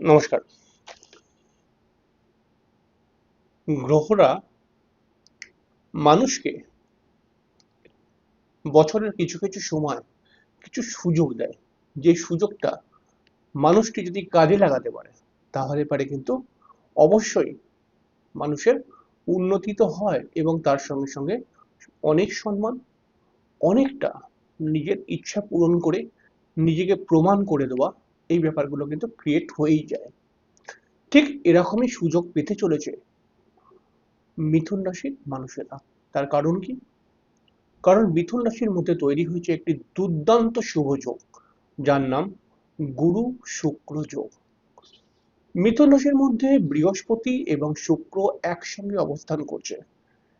নমস্কার। গ্রহরা মানুষকে বছরের কিছু কিছু সময় কিছু সুযোগ দেয়। যে সুযোগটা মানুষটি যদি কাজে লাগাতে পারে, তাহলে পারে কিন্তু অবশ্যই মানুষের উন্নতি তো হয় এবং তার সঙ্গে সঙ্গে অনেক সম্মান, অনেকটা নিজের ইচ্ছা পূরণ করে নিজেকে প্রমাণ করে দেওয়া এই ব্যাপারগুলো কিন্তু ক্রিয়েট হয়েই যায়। ঠিক এরকমই সুযোগ পেতে চলেছে মিথুন রাশির মানুষেরা। তার কারণ কি? কারণ মিথুন রাশির মধ্যে তৈরি হয়েছে একটি দুর্দান্ত শুভ যোগ, যার নাম গুরু শুক্র যোগ। মিথুন রাশির মধ্যে বৃহস্পতি এবং শুক্র একসঙ্গে অবস্থান করছে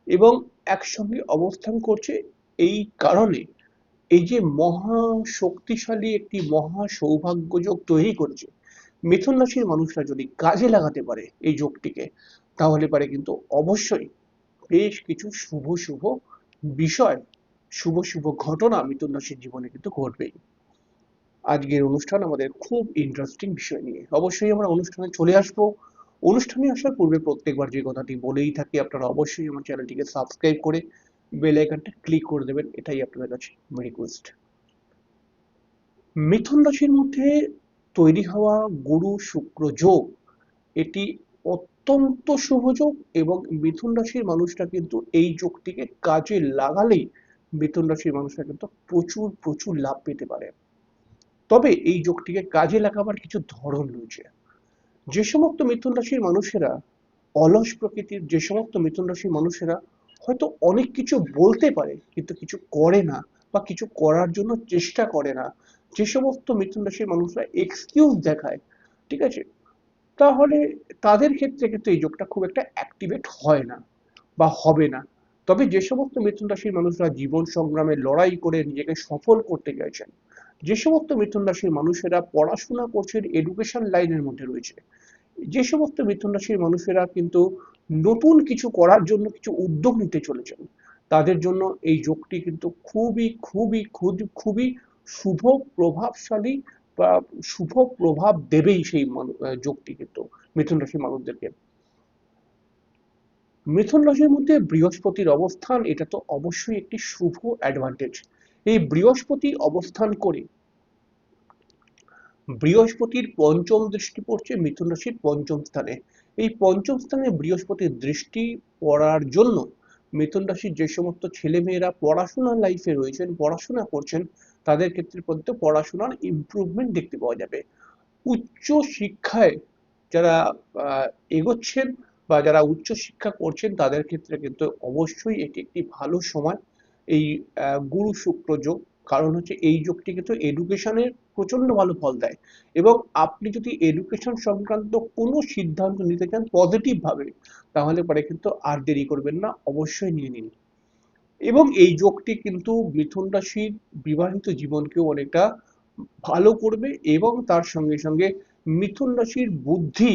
এবং একসঙ্গে অবস্থান করছে এই কারণে এই যে মহা শক্তিশালী একটি মহা সৌভাগ্য যোগ তৈরি করেছে মিথুন রাশির মানুষরা যদি কাজে লাগাতে পারে এই যোগটিকে, তাহলে পারে কিন্তু অবশ্যই বেশ কিছু শুভ শুভ বিষয়, শুভ শুভ ঘটনা মিথুন রাশির জীবনে কিন্তু ঘটবেই। আজকের অনুষ্ঠান আমাদের খুব ইন্টারেস্টিং বিষয় নিয়ে। অবশ্যই আমরা অনুষ্ঠানে চলে আসব। অনুষ্ঠানে আসার পূর্বে প্রত্যেকবার যে কথাটি বলেই থাকি, আপনারা অবশ্যই আমার চ্যানেলটিকে সাবস্ক্রাইব করে বেল আইকনটা ক্লিক করে দেবেন, এটাই আপনাদের কাছে রিকোয়েস্ট মিথুন রাশির মধ্যে তৈরি হওয়া গুরু শুক্র যোগ, এটি অত্যন্ত শুভ যোগ এবং মিথুন রাশির মানুষরা কিন্তু এই যোগটিকে কাজে লাগালেই মিথুন রাশির মানুষরা কিন্তু প্রচুর প্রচুর লাভ পেতে পারে। তবে এই যোগটিকে কাজে লাগাবার কিছু ধরন রয়েছে। যে সমস্ত মিথুন রাশির মানুষেরা অলস প্রকৃতির, যে সমস্ত মিথুন রাশির মানুষেরা হয়তো অনেক কিছু বলতে পারে, কিন্তু কিছু করে না বা কিছু করার জন্য চেষ্টা করে না। যে সমস্ত মিথুন রাশির মানুষরা এক্সকিউজ দেখায়, ঠিক আছে? তাহলে তাদের ক্ষেত্রে কিন্তু এই যোগটা খুব একটা অ্যাক্টিভেট হয় না বা হবে না। তবে যে সমস্ত মিথুন রাশির মানুষরা জীবন সংগ্রামে লড়াই করে নিজেকে সফল করতে গেছেন যে সমস্ত মিথুন রাশির মানুষেরা পড়াশোনা করছেন এডুকেশন লাইনের মধ্যে রয়েছে, যে সমস্ত মিথুন রাশির মানুষেরা কিন্তু নতুন কিছু করার জন্য কিছু উদ্যোগ নিতে চলেছেন। তাদের জন্য এই যোগটি কিন্তু খুবই খুবই খুবই খুবই শুভ প্রভাবশালী বা শুভ প্রভাব দেবেই সেই যোগটি কিন্তু মিথুন রাশির মানুষদেরকে। মিথুন রাশির মধ্যে বৃহস্পতির অবস্থান, এটা তো অবশ্যই একটি শুভ অ্যাডভান্টেজ এই বৃহস্পতি অবস্থান করে বৃহস্পতির পঞ্চম দৃষ্টি পড়ছে মিথুন রাশির পঞ্চম স্থানে। এই পঞ্চম স্থানে বৃহস্পতির দৃষ্টি পড়ার জন্য মিথুন রাশির যে সমস্ত ছেলেমেয়েরা পড়াশোনার লাইফে রয়েছেন, পড়াশোনা করছেন, তাদের ক্ষেত্রে পর্যন্ত পড়াশোনার ইমপ্রুভমেন্ট দেখতে পাওয়া যাবে। উচ্চ শিক্ষায় যারা এগোচ্ছেন বা যারা উচ্চ শিক্ষা করছেন, তাদের ক্ষেত্রে কিন্তু অবশ্যই এটি একটি ভালো সময়। এই গুরু শুক্র যোগ কারণ হচ্ছে এই যোগটি কিন্তু এডুকেশনের প্রচণ্ড ভালো ফল দেয়। এবং আপনি যদি এডুকেশন সংক্রান্ত কোনো সিদ্ধান্ত নিতে চান পজিটিভ ভাবে, তাহলে পরে কিন্তু আর দেরি করবেন না, অবশ্যই নিয়ে নিন। এবং এই যোগটি কিন্তু মিথুন রাশির বিবাহিত জীবনকেও অনেকটা ভালো করবে এবং তার সঙ্গে সঙ্গে মিথুন রাশির বুদ্ধি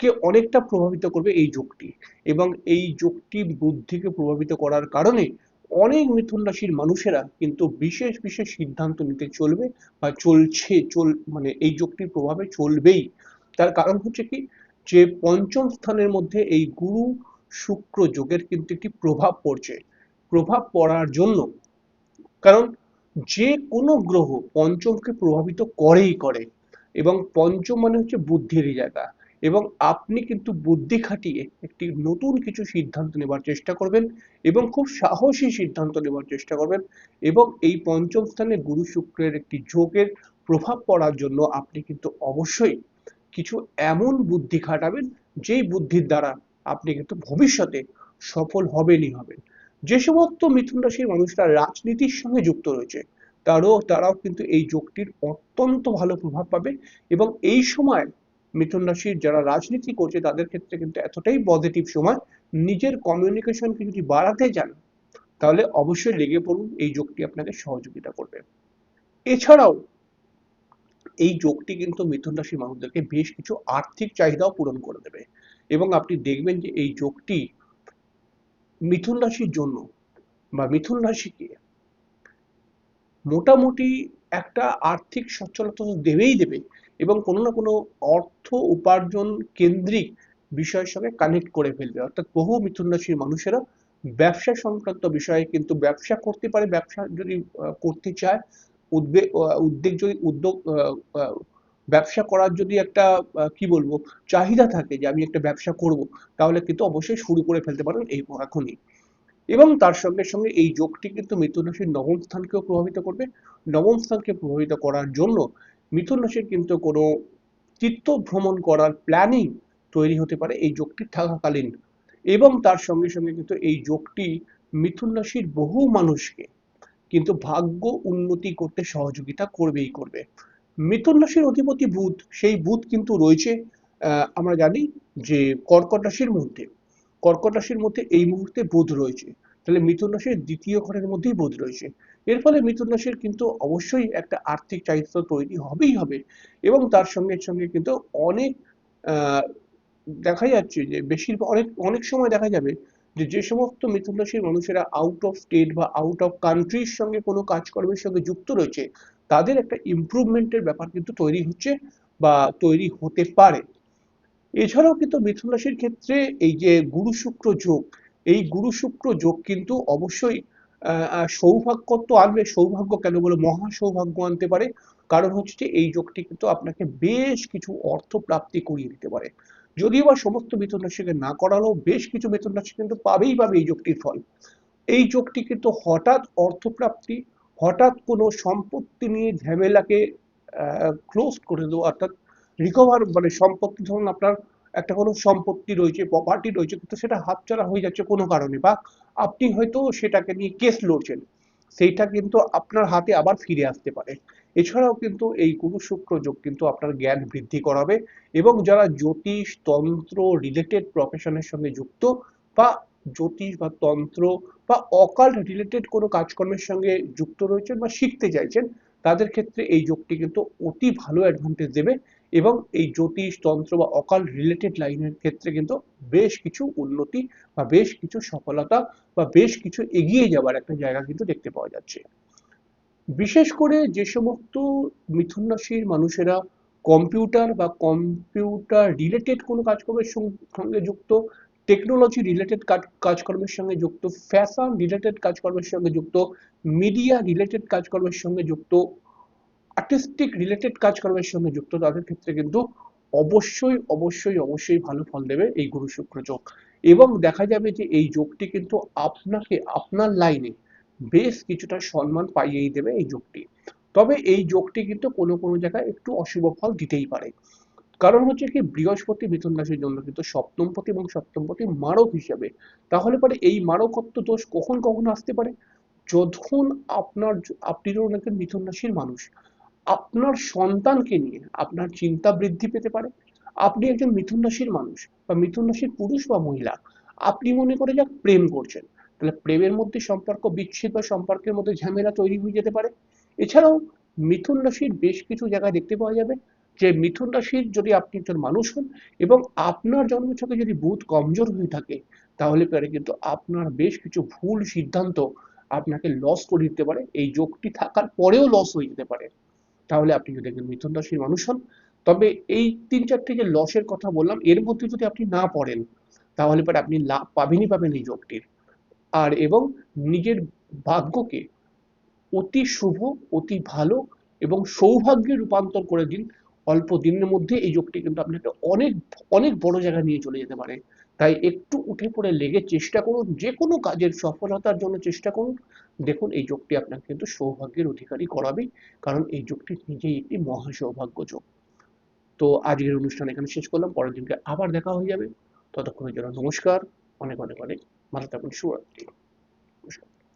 কে অনেকটা প্রভাবিত করবে এই যোগটি এবং এই যোগটি বুদ্ধিকে প্রভাবিত করার কারণে অনেক মিথুন রাশির মানুষেরা কিন্তু বিশেষ বিশেষ সিদ্ধান্ত নিতে চলবে বা চলছে, চল মানে এই যোগটির প্রভাবে চলবেই। তার কারণ হচ্ছে কি? যে পঞ্চম স্থানের মধ্যে এই গুরু শুক্র যোগের কিন্তু একটি প্রভাব পড়ছে। প্রভাব পড়ার জন্য। কারণ যে কোনো গ্রহ পঞ্চমকে প্রভাবিত করেই করে। এবং পঞ্চম মানে হচ্ছে বুদ্ধির জায়গা। এবং আপনি কিন্তু বুদ্ধি খাটিয়ে একটি নতুন কিছু সিদ্ধান্ত নেবার চেষ্টা করবেন এবং খুব সাহসী সিদ্ধান্ত নেবার চেষ্টা করবেন এবং এই পঞ্চম স্থানে গুরু শুক্রের একটি যোগের প্রভাব পড়ার জন্য আপনি কিন্তু অবশ্যই কিছু এমন বুদ্ধি খাটাবেন যেই বুদ্ধির দ্বারা আপনি কিন্তু ভবিষ্যতে সফল হবেনই হবেন। যে সমস্ত মিথুন রাশির মানুষরা রাজনীতির সঙ্গে যুক্ত রয়েছে, তারও, তারাও কিন্তু এই যোগটির অত্যন্ত ভালো প্রভাব পাবে এবং এই সময় মিথুন রাশির যারা রাজনীতি করছে, তাদের ক্ষেত্রে কিন্তু এতটাই পজিটিভ সময়, নিজের কমিউনিকেশনকে যদি বাড়াতে চান, তাহলে অবশ্যই লেগে পড়ুন, এই যোগটি আপনাকে সহযোগিতা করবে। এছাড়াও, এই যোগটি কিন্তু মিথুন রাশির মানুষদেরকে বেশ কিছু আর্থিক চাহিদাও পূরণ করে দেবে। এবং আপনি দেখবেন যে এই যোগটি মিথুন রাশির জন্য বা মিথুন রাশিকে মোটামুটি একটা আর্থিক সচ্ছলতা দেবেই দেবে এবং কোনো না কোনো অর্থ উপার্জন কেন্দ্রিক বিষয়ের সঙ্গে কানেক্ট করে ফেলবে। অর্থাৎ বহু মিথুন রাশির মানুষেরা ব্যবসা সংক্রান্ত বিষয়ে কিন্তু ব্যবসা করতে পারে, ব্যবসা যদি করতে চায় উদ্বেগ উদ্যোগ যদি উদ্যোগ ব্যবসা করার যদি একটা কি বলব, চাহিদা থাকে যে আমি একটা ব্যবসা করব, তাহলে কিন্তু অবশ্যই শুরু করে ফেলতে পারেন এই এখনই এবং তার সঙ্গে সঙ্গে এই যোগটি কিন্তু মিথুন রাশির নবম স্থানকেও প্রভাবিত করবে। নবম স্থানকে প্রভাবিত করার জন্য মিথুন রাশির কিন্তু কোনো তীর্থ ভ্রমণ করার প্ল্যানিং তৈরি হতে পারে এই যোগটি থাকাকালীন। এবং তার সঙ্গে সঙ্গে কিন্তু এই যোগটি মিথুন রাশির বহু মানুষকে কিন্তু ভাগ্য উন্নতি করতে সহযোগিতা করবেই করবে। মিথুন রাশির অধিপতি বুধ, সেই বুধ কিন্তু রয়েছে আমরা জানি যে কর্কট রাশির মধ্যে। কর্কট রাশির মধ্যে এই মুহূর্তে বুধ রয়েছে। তাহলে মিথুন রাশির দ্বিতীয় ঘরের মধ্যেই বুধ রয়েছে। এর ফলে মিথুন রাশির কিন্তু অবশ্যই একটা আর্থিক চাহিদা তৈরি হবেই হবে এবং তার সঙ্গে সঙ্গে কিন্তু অনেক দেখা যাচ্ছে যে বেশিরভাগ অনেক অনেক সময় দেখা যাবে যে যে সমস্ত মিথুন রাশির মানুষেরা আউট অফ স্টেট বা আউট অফ কান্ট্রির সঙ্গে কোনো কাজকর্মের সঙ্গে যুক্ত রয়েছে, তাদের একটা ইমপ্রুভমেন্টের ব্যাপার কিন্তু তৈরি হচ্ছে বা তৈরি হতে পারে। এছাড়াও কিন্তু মিথুন রাশির ক্ষেত্রে এই যে গুরু শুক্র যোগ এই গুরু শুক্র যোগ কিন্তু অবশ্যই আহ, আহ, সৌভাগ্য তো আনবে। সৌভাগ্য কেন বলে? মহা সৌভাগ্য আনতে পারে। কারণ হচ্ছে যে এই যোগটি কিন্তু আপনাকে বেশ কিছু অর্থ প্রাপ্তি করিয়ে দিতে পারে। যদিও বা সমস্ত মিথুন রাশিকে না করালেও বেশ কিছু মিথুন রাশি কিন্তু পাবেই পাবে এই যোগটির ফল। এই যোগটি কিন্তু হঠাৎ অর্থপ্রাপ্তি হঠাৎ কোনো সম্পত্তি নিয়ে ঝামেলাকে ক্লোজ করে দেওয়া অর্থাৎ রিকভার মানে সম্পত্তি ধরুন আপনার একটা কোনো সম্পত্তি রয়েছে প্রপার্টি রয়েছে, কিন্তু সেটা হাতছাড়া হয়ে যাচ্ছে কোনো কারণে বা আপনি হয়তো সেটাকে নিয়ে কেস লড়ছেন। সেইটা কিন্তু আপনার হাতে আবার ফিরে আসতে পারে। এছাড়াও কিন্তু এই গুরু শুক্র যোগ কিন্তু আপনার জ্ঞান বৃদ্ধি করাবে এবং যারা জ্যোতিষ, তন্ত্র রিলেটেড প্রফেশনের সঙ্গে যুক্ত বা জ্যোতিষ বা তন্ত্র বা অকাল্ট রিলেটেড কোনো কাজকর্মের সঙ্গে যুক্ত রয়েছেন বা শিখতে চাইছেন, তাদের ক্ষেত্রে এই যোগটি কিন্তু অতি ভালো অ্যাডভান্টেজ দেবে এবং এই জ্যোতিষ, তন্ত্র বা অকাল্ট রিলেটেড লাইনের ক্ষেত্রে কিন্তু বেশ কিছু উন্নতি বা বেশ কিছু সফলতা বা বেশ কিছু এগিয়ে যাওয়ার একটা জায়গা কিন্তু দেখতে পাওয়া যাচ্ছে। বিশেষ করে যে সমস্ত মিথুন রাশির মানুষেরা কম্পিউটার বা কম্পিউটার রিলেটেড কোনো কাজকর্মের সঙ্গে যুক্ত টেকনোলজি রিলেটেড কাজকর্মের সঙ্গে যুক্ত ফ্যাশন রিলেটেড কাজকর্মের সঙ্গে যুক্ত মিডিয়া রিলেটেড কাজকর্মের সঙ্গে যুক্ত আর্টিস্টিক রিলেটেড কাজকর্মের সঙ্গে যুক্ত, তাদের ক্ষেত্রে কিন্তু অবশ্যই অবশ্যই অবশ্যই ভালো ফল দেবে এই গুরু শুক্র যোগ। এবং দেখা যাবে যে এই যোগটি কিন্তু আপনাকে, আপনার লাইনে বেশ কিছুটা সম্মান পাইয়েই দেবে এই যোগটি। তবে এই যোগটি কিন্তু কোনো কোনো জায়গায় একটু অশুভ ফল দিতেই পারে। কারণ হচ্ছে কি, বৃহস্পতি মিথুন রাশির জন্য কিন্তু সপ্তমপতি এবং সপ্তমপতি মারক হিসাবে। তাহলে পরে এই মারকত্ব দোষ কখন কখন আসতে পারে? যখন আপনার আপনি ধরুন একজন মিথুন রাশির মানুষ। আপনার সন্তানকে নিয়ে আপনার চিন্তা বৃদ্ধি পেতে পারে। আপনি একজন মিথুন রাশির মানুষ বা মিথুন রাশির পুরুষ বা মহিলা, আপনি মনে করে যাক প্রেম করছেন। তাহলে প্রেমের মধ্যে সম্পর্ক বিচ্ছেদ বা সম্পর্কের মধ্যে ঝামেলা তৈরি হয়ে যেতে পারে। এছাড়াও মিথুন রাশির বেশ কিছু জায়গায় দেখতে পাওয়া যাবে যে মিথুন রাশির যদি আপনি একজন মানুষ হন এবং আপনার জন্মছকে যদি বুধ কমজোর হয়ে থাকে, তাহলে পরে কিন্তু আপনার বেশ কিছু ভুল সিদ্ধান্ত আপনাকে লস করে দিতে পারে। এই যোগটি থাকার পরেও লস হয়ে যেতে পারে। তাহলে আপনি যদি একজন মিথুন রাশির মানুষ হন, তবে এই তিন চারটে যে লসের কথা বললাম, এর মধ্যে যদি আপনি না পড়েন, তাহলে পরে আপনি লাভ পাবেনই পাবেন এই যোগটির আর এবং নিজের ভাগ্যকে অতি শুভ, অতি ভালো এবং সৌভাগ্যে রূপান্তর করে দিন, অল্প দিনের মধ্যে এই যোগটি কিন্তু আপনাকে অনেক অনেক বড় জায়গায় নিয়ে চলে যেতে পারে। তাই একটু উঠে পড়ে লেগে চেষ্টা করুন, যে কোনো কাজের সফলতার জন্য চেষ্টা করুন। দেখুন, এই যোগটি আপনাকে কিন্তু সৌভাগ্যের অধিকারী করাবে, কারণ এই যোগটি নিজেই একটি মহা সৌভাগ্য যোগ। তো আজকের অনুষ্ঠান এখানে শেষ করলাম, পরের দিনকে আবার দেখা হয়ে যাবে। ততক্ষণের জন্য নমস্কার, অনেক অনেক অনেক ভালো থাকুন, শুভরাত্রি।